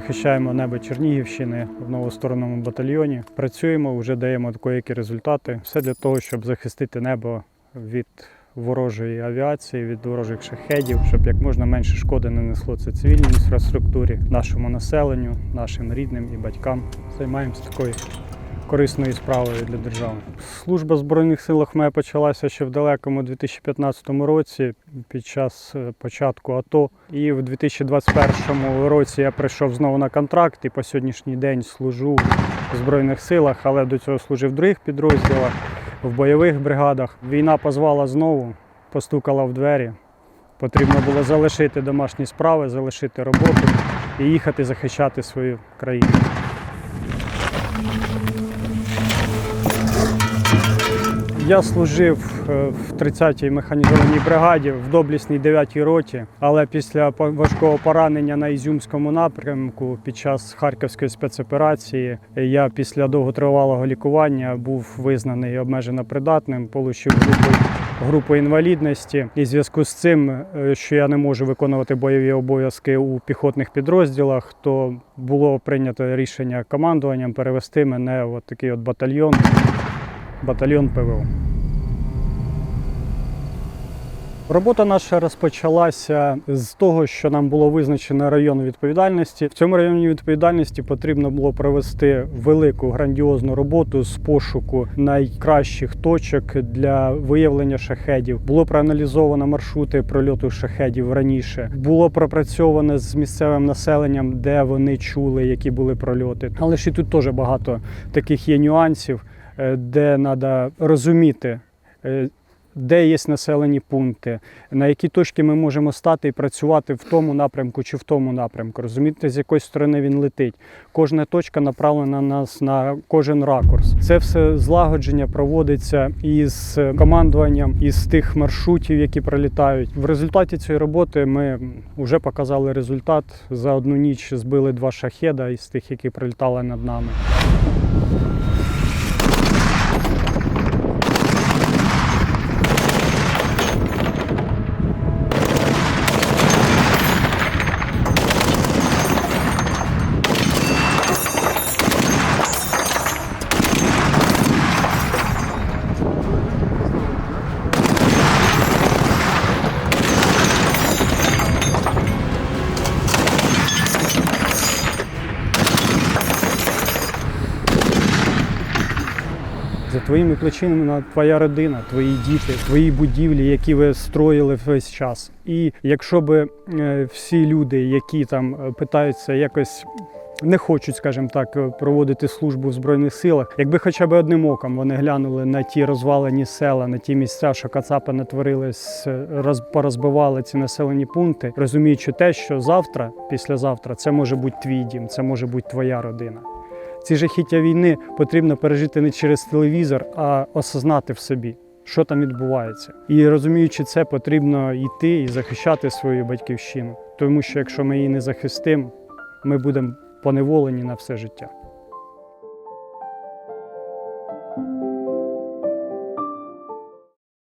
захищаємо небо Чернігівщини в новосторонному батальйоні. Працюємо, вже даємо деякі результати. Все для того, щоб захистити небо від ворожої авіації, від ворожих шахедів, щоб як можна менше шкоди нанесло це цивільній інфраструктурі, нашому населенню, нашим рідним і батькам. Займаємося такою корисною справою для держави. Служба в Збройних силах моя почалася ще в далекому 2015 році під час е, початку АТО. І в 2021 році я прийшов знову на контракт і по сьогоднішній день служу в Збройних силах, але до цього служив в других підрозділах, в бойових бригадах. Війна позвала знову, постукала в двері. Потрібно було залишити домашні справи, залишити роботу і їхати захищати свою країну. Я служив е, в 30-й механізованій бригаді в доблісній 9-й роті, але після важкого поранення на Ізюмському напрямку під час харківської спецоперації я після довготривалого лікування був визнаний обмежено придатним, отримав групу, групу інвалідності. І в зв'язку з цим, е, що я не можу виконувати бойові обов'язки у піхотних підрозділах, то було прийнято рішення командуванням перевести мене в такий от батальйон батальйон ПВО. Робота наша розпочалася з того, що нам було визначено район відповідальності. В цьому районі відповідальності потрібно було провести велику грандіозну роботу з пошуку найкращих точок для виявлення шахедів. Було проаналізовано маршрути прольоту шахедів раніше. Було пропрацьовано з місцевим населенням, де вони чули, які були прольоти. Але і тут теж багато таких є нюансів, де треба розуміти. е, де є населені пункти, на які точки ми можемо стати і працювати в тому напрямку чи в тому напрямку, розуміти, з якої сторони він летить. Кожна точка направлена на нас на кожен ракурс. Це все злагодження проводиться із командуванням, із тих маршрутів, які пролітають. В результаті цієї роботи ми вже показали результат. За одну ніч збили два шахеда із тих, які прилітали над нами. За твоїми плечима твоя родина, твої діти, твої будівлі, які ви строїли весь час. І якщо би е, всі люди, які там е, питаються якось. Не хочуть, скажімо так, е, проводити службу в збройних силах. Якби хоча б одним оком вони глянули на ті розвалені села, на ті місця, що Кацапи натворили, порозбивали ці населені пункти, розуміючи те, що завтра, післязавтра, це може бути твій дім, це може бути твоя родина. Ці жахіття війни потрібно пережити не через телевізор, а осознати в собі, що там відбувається. І розуміючи це, потрібно йти і захищати свою батьківщину. Тому що якщо ми її не захистимо, ми будемо поневолені на все життя.